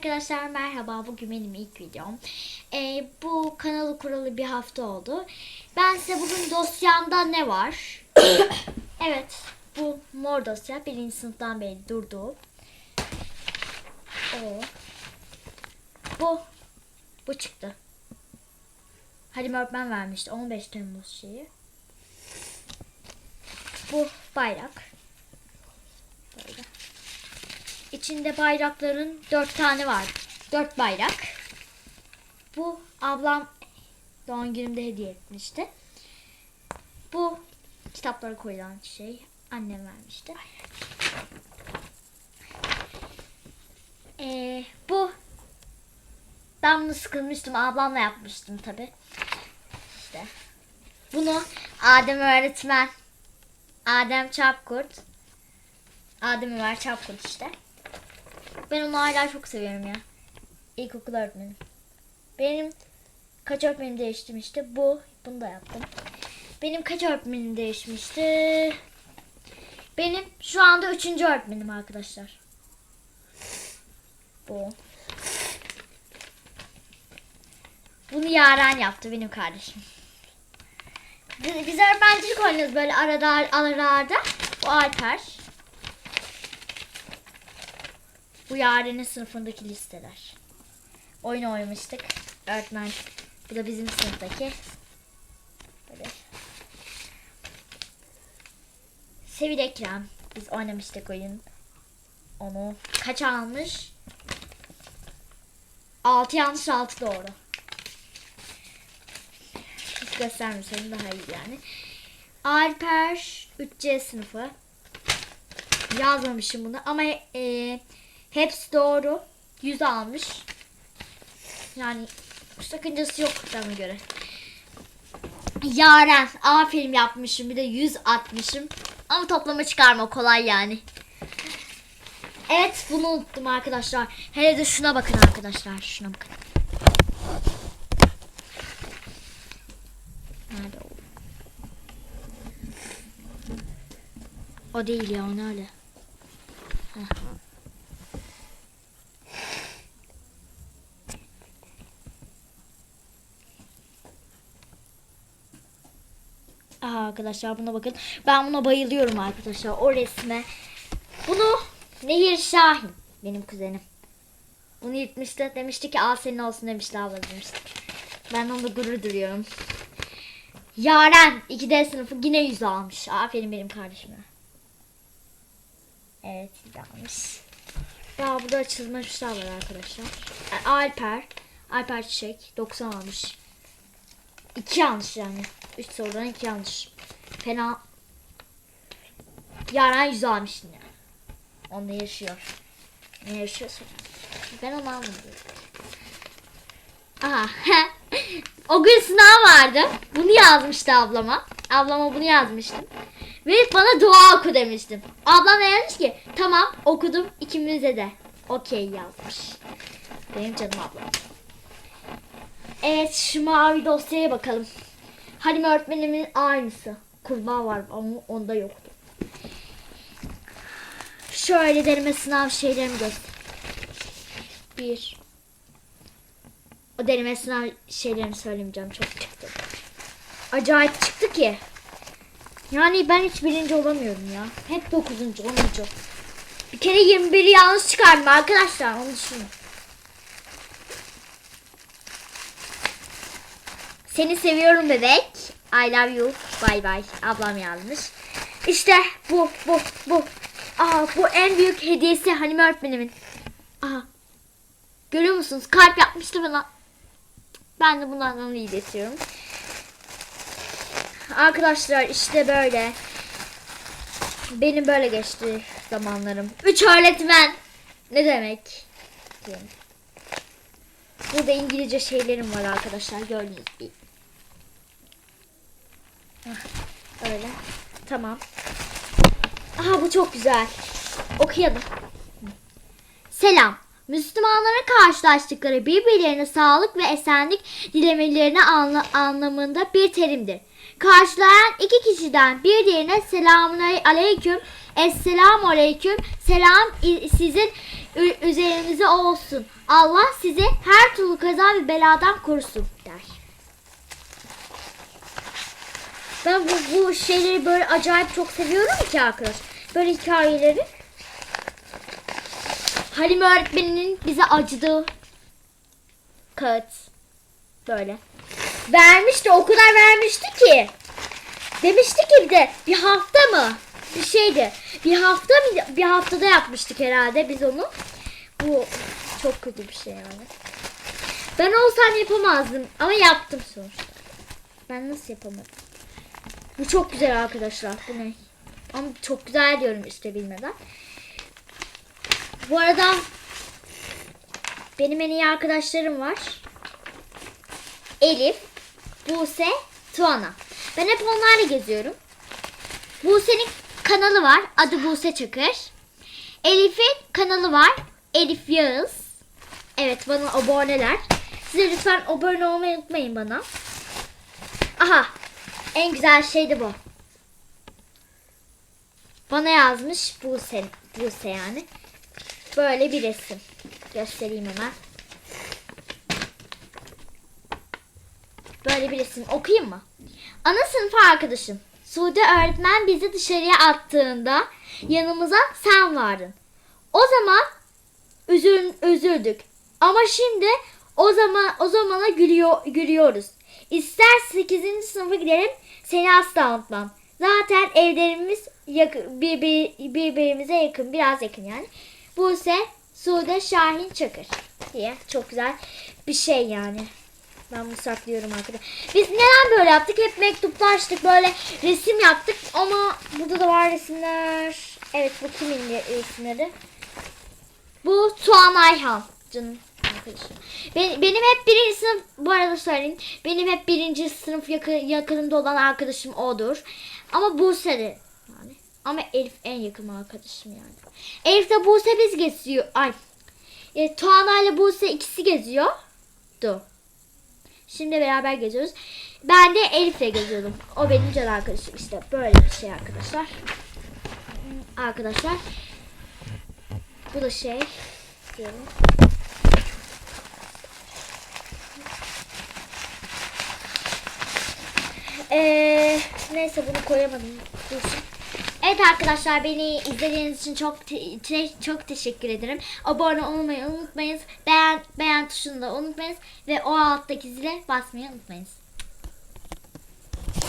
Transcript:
arkadaşlar merhaba. Bugün benim ilk videom. Ee, bu kanalı kuralı bir hafta oldu. Ben size bugün dosyamda ne var? evet bu mor dosya. Birinci sınıftan beri durdu. O. Bu. Bu çıktı. Halim öğretmen vermişti 15 Temmuz şeyi. Bu bayrak. Böyle. İçinde bayrakların dört tane var. Dört bayrak. Bu ablam doğum günümde hediye etmişti. Bu kitaplara koyulan şey annem vermişti. Ee, bu ben bunu sıkılmıştım. Ablamla yapmıştım tabi. İşte. Bunu Adem öğretmen Adem Çapkurt Adem Ömer Çapkurt işte. Ben onu hala çok seviyorum ya. İlkokul öğretmenim. Benim kaç öğretmenim değiştirmişti? Bu. Bunu da yaptım. Benim kaç öğretmenim değişmişti? Benim şu anda üçüncü öğretmenim arkadaşlar. Bu. Bunu Yaren yaptı benim kardeşim. Biz, öğretmencilik oynuyoruz böyle arada aralarda. Bu Alper. Bu Yaren'in sınıfındaki listeler. Oyun oynamıştık. Öğretmen. Bu da bizim sınıftaki. Böyle. Sevil Ekrem. Biz oynamıştık oyun. Onu kaç almış? 6 yanlış 6 doğru. Hiç göstermeseydim daha iyi yani. Alper 3C sınıfı. Yazmamışım bunu ama e, hepsi doğru. 100 almış. Yani sakıncası yok bana göre. Yaren aferin yapmışım bir de 100 atmışım. Ama toplama çıkarma kolay yani. Evet bunu unuttum arkadaşlar. Hele de şuna bakın arkadaşlar. Şuna bakın. Nerede o? O değil ya o nerede? Heh. Aha arkadaşlar buna bakın. Ben buna bayılıyorum arkadaşlar. O resme. Bunu Nehir Şahin benim kuzenim. Bunu yırtmıştı. Demişti ki al senin olsun demişti abla demişti. Ben onunla gurur duyuyorum. Yaren 2D sınıfı yine 100 almış. Aferin benim kardeşime. Evet 100 almış. Daha burada açılmışlar var arkadaşlar. E, Alper. Alper Çiçek 90 almış. 2 yanlış yani. 3 sorudan 2 yanlış. Fena. Yaren 100 almış yine. Onunla yaşıyor. Ne yaşıyorsun? Ben onu almadım. Aha. o gün sınav vardı. Bunu yazmıştı ablama. Ablama bunu yazmıştım. Ve bana dua oku demiştim. Ablam da yazmış ki tamam okudum ikimize de. Okey yazmış. Benim canım ablam. Evet şu mavi dosyaya bakalım. Halim öğretmenimin aynısı. Kurbağa var ama onda yoktu. Şöyle deneme sınav şeylerimi göster. Bir. O deneme sınav şeylerimi söylemeyeceğim. Çok çıktı. Acayip çıktı ki. Yani ben hiç birinci olamıyorum ya. Hep dokuzuncu, onuncu. Bir kere 21'i yanlış çıkardım arkadaşlar. Onu düşünün. Seni seviyorum bebek. I love you. Bye bye. Ablam yazmış. İşte bu, bu, bu. Aa, bu en büyük hediyesi Hanime öğretmenimin. Aha. Görüyor musunuz? Kalp yapmıştı bana. Ben de bundan onu iletiyorum. Arkadaşlar işte böyle. Benim böyle geçti zamanlarım. Üç öğretmen. Ne demek? Burada İngilizce şeylerim var arkadaşlar. Gördüğünüz gibi. Hah, Öyle. Tamam. Aha bu çok güzel. Okuyalım. Selam. Müslümanların karşılaştıkları birbirlerine sağlık ve esenlik dilemelerine anla- anlamında bir terimdir. Karşılayan iki kişiden bir diğerine selamun aleyküm, esselamu aleyküm, selam sizin üzerinize olsun. Allah sizi her türlü kaza ve beladan korusun der. Ben bu, bu şeyleri böyle acayip çok seviyorum ki arkadaş. Böyle hikayeleri. Halim öğretmeninin bize acıdığı kağıt. Böyle. Vermişti o kadar vermişti ki. Demişti ki bir de bir hafta mı? Bir şeydi. Bir hafta mı? Bir haftada yapmıştık herhalde biz onu. Bu çok kötü bir şey yani. Ben olsam yapamazdım ama yaptım sonuçta. Ben nasıl yapamadım? Bu çok güzel arkadaşlar. Bu ne? Ama çok güzel diyorum işte bilmeden. Bu arada benim en iyi arkadaşlarım var. Elif, Buse, Tuana. Ben hep onlarla geziyorum. Buse'nin kanalı var. Adı Buse Çakır. Elif'in kanalı var. Elif Yağız. Evet bana aboneler. Size lütfen abone olmayı unutmayın bana. Aha. En güzel şey de bu. Bana yazmış Buse, Buse yani. Böyle bir resim. Göstereyim hemen. Böyle bir resim okuyayım mı? Ana sınıf arkadaşım. Sude öğretmen bizi dışarıya attığında yanımıza sen vardın. O zaman üzül, üzüldük. Ama şimdi o zaman o zamana gülüyor, gülüyoruz. İster 8. sınıfa gidelim seni asla unutmam. Zaten evlerimiz yakın, birbir, birbirimize yakın. Biraz yakın yani. Buse, Sude, Şahin, Çakır diye çok güzel bir şey yani. Ben bunu saklıyorum arkadaşlar. Biz neden böyle yaptık? Hep mektuplaştık. Böyle resim yaptık. Ama burada da var resimler. Evet bu kimin resimleri? Bu Tuğan Ayhan. Arkadaşım. Ben- benim hep birinci sınıf bu arada söyleyeyim. Benim hep birinci sınıf yakın, yakınımda olan arkadaşım odur. Ama Buse de yani. Ama Elif en yakın arkadaşım yani. Elif de Buse biz geziyor. Ay. E, Tuana ile Buse ikisi geziyor. Du. Şimdi beraber geziyoruz. Ben de Elif'le geziyordum. O benim can arkadaşım işte. Böyle bir şey arkadaşlar. Arkadaşlar. Bu da şey. Diyelim. Ee, neyse bunu koyamadım. Dursun. Evet arkadaşlar beni izlediğiniz için çok te- te- çok teşekkür ederim. Abone olmayı unutmayınız. Beğen beğen tuşunu da unutmayınız ve o alttaki zile basmayı unutmayınız.